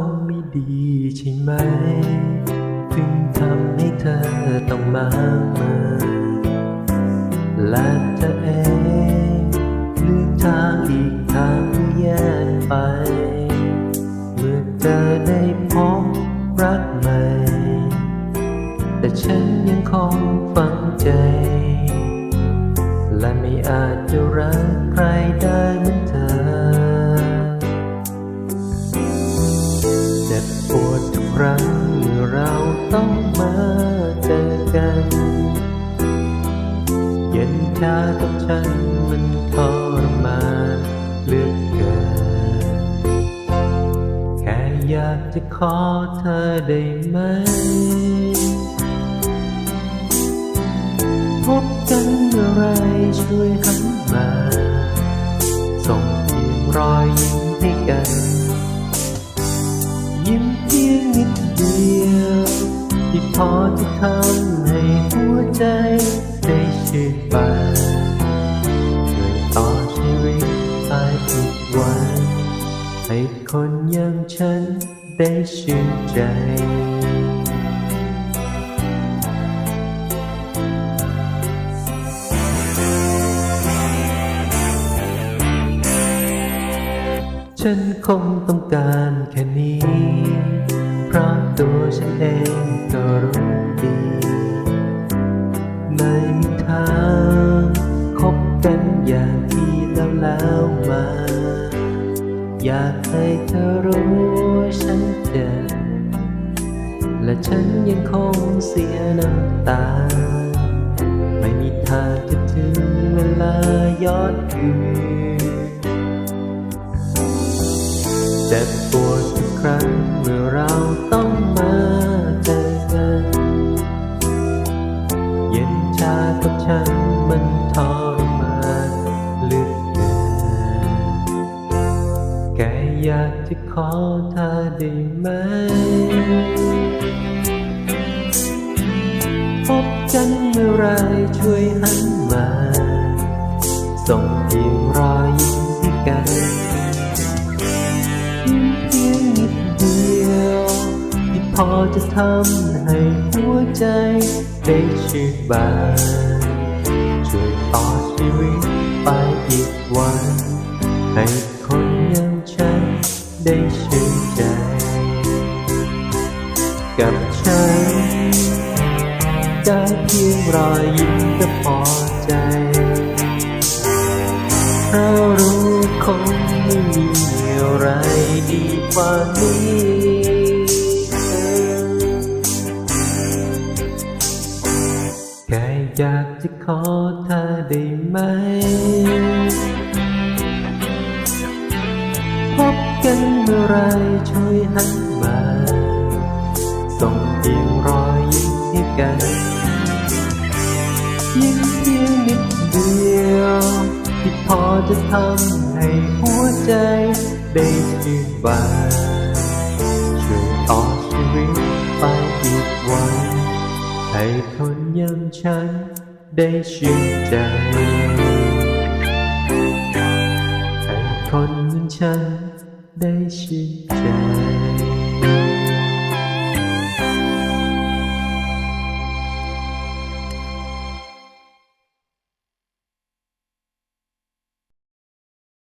งไม่ดีใช่ไหม ถึงทำให้เธอต้องมาเมื่อและเธอเองเลือกทางอีกทางที่แยกไป เมื่อเธอได้พบรักใหม่ แต่ฉันยังคงฝังใจ และไม่อาจจะรักใครได้ ชากับฉันมันทรมานเลือกเกินแค่อยากจะขอเธอได้ไหม พบกันเมื่อไรช่วยหันมา ส่งเพียงรอยยิ้มให้กัน ยิ้มเพียงนิดเดียว ที่พอจะทำให้หัวใจ ให้คนอย่างฉันได้ชื่นใจ ฉันคงต้องการแค่นี้ เพราะตัวฉันเองก็รู้ดี ไม่มี อยากให้เธอรู้ว่าฉันเจ็บและฉันยังคงเสียน้ำตา ไม่มีทางจะถึงเวลาย้อนคืนเจ็บปวดทุกครั้งเมื่อเราต้องมาเจอกัน เย็นชากับฉันมัน อยากจะขอเธอได้ไหม พบกันเมื่อไรช่วยหันมา ส่งเพียงรอยยิ้มให้กันยิ้มเพียงนิดเดียวที่พอจะทำให้หัวใจได้ชื่นบาน กับฉันได้เพียงรอยยิ้มก็พอใจเพราะรู้คงไม่มีอะไรดีกว่านี้แค่อยากจะขอเธอได้ไหม พบกันเมื่อไรช่วยหันมา ส่งเพียงรอยยิ้มให้กัน ยิ้มเพียงนิดเดียว ที่พอจะทำให้หัวใจได้ชื่นบานช่วยต่อชีวิตไปอีกวันให้คนย่างฉันได้ชื่นใจให้คนย่างฉันได้ชื่นใจ